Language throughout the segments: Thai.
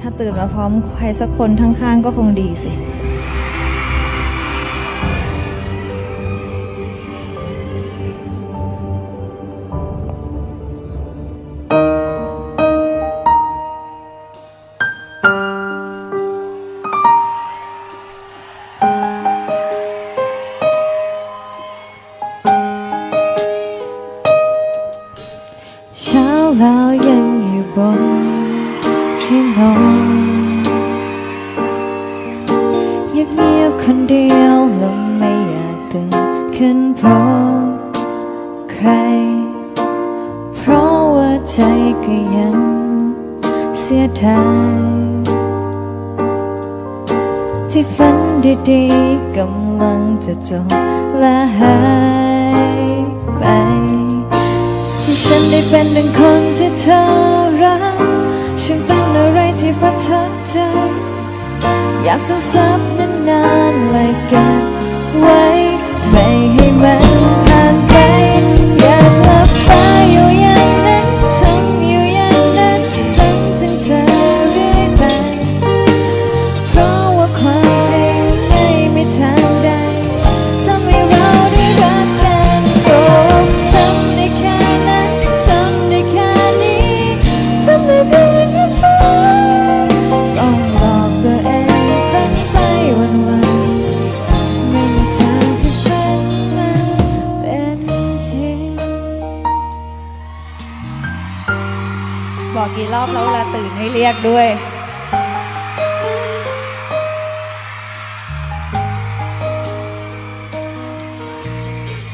ถ้าตื่นมาพร้อมใครสักคนข้างๆก็คงดีสิเช้าแล้วยังอยู่บน ที่นอนเงียบเงียบคนเดียวแล้วไม่อยากตื่นขึ้นพบใคร เพราะว่าใจก็ยังเสียดายที่ฝันดีๆกำลังจะจบและหายไป ที่ฉันได้เป็นหนึ่งคน อยากซึมซับนานๆเลยกัน บอกกี่รอบแล้วเวลาตื่นให้เรียกด้วย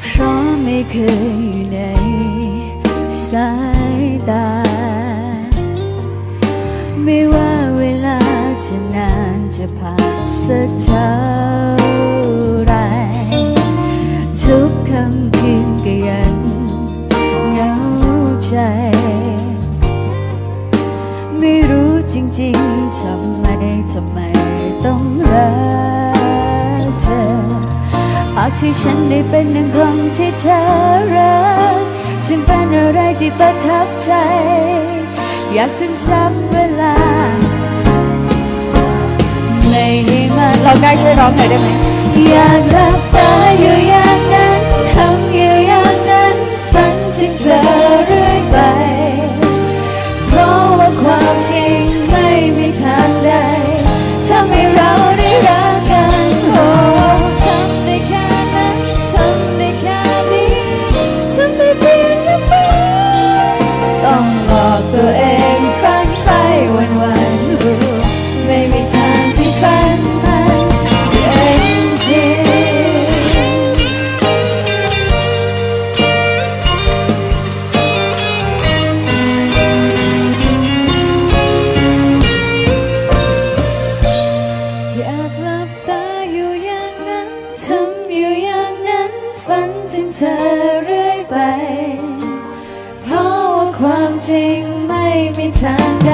เพราะไม่เคยอยู่ในสายตา ไม่ว่าเวลาจะนานจะผ่านสักเท่า ที่ฉันได้เป็นหนึ่งคนที่เธอรักฉันเป็นอะไรที่ประทับใจ อยากซึมซับเวลาไม่ให้มันเราได้ช่วยร้องหน่อยได้ไหมอยากหลับตาอยู่อย่างนั้น จริงไม่มีทางใด